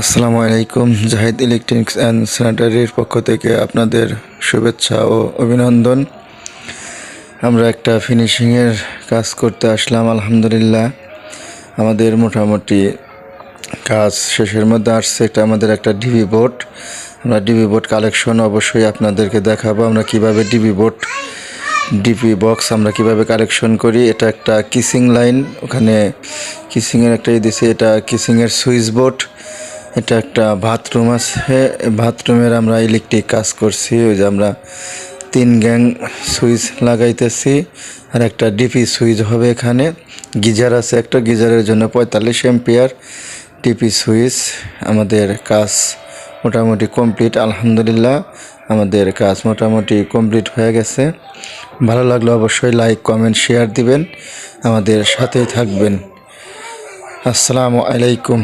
আসসালামু আলাইকুম, Zahid electronics and স্যানিটারির পক্ষ থেকে আপনাদের শুভেচ্ছা ও অভিনন্দন। আমরা একটা ফিনিশিংয়ের কাজ করতে আসলাম, আলহামদুলিল্লাহ। আমাদের মোটামুটি কাজ শেষের মধ্যে আসছে, এটা আমাদের একটা ডিবি বোর্ড। আমরা ডিবি বোর্ড কালেকশন অবশ্যই আপনাদেরকে দেখাবো, আমরা কীভাবে ডিবি বোর্ড, ডিপি বক্স আমরা কীভাবে কালেকশন করি। এটা একটা কিসিং লাইন, ওখানে কিসিংয়ের একটা ই দিছে, এটা কিসিংয়ের সুইচ বোর্ড। এটা একটা বাথরুম আছে। বাথরুমের আমরা ইলেকট্রিক কাজ করছি। ওই যে আমরা তিন গ্যাং সুইচ লাগাইতেছি আর একটা ডিপি সুইচ হবে এখানে। গিজার আছে, একটা গিজারের জন্য পঁয়তাল্লিশ এম্পিয়ার ডিপি সুইচ। আমাদের কাজ মোটামুটি কমপ্লিট, আলহামদুলিল্লাহ। আমাদের কাজ মোটামুটি কমপ্লিট হয়ে গেছে। ভালো লাগলে অবশ্যই লাইক, কমেন্ট, শেয়ার দিবেন। আমাদের সাথেই থাকবেন। আসসালামু আলাইকুম।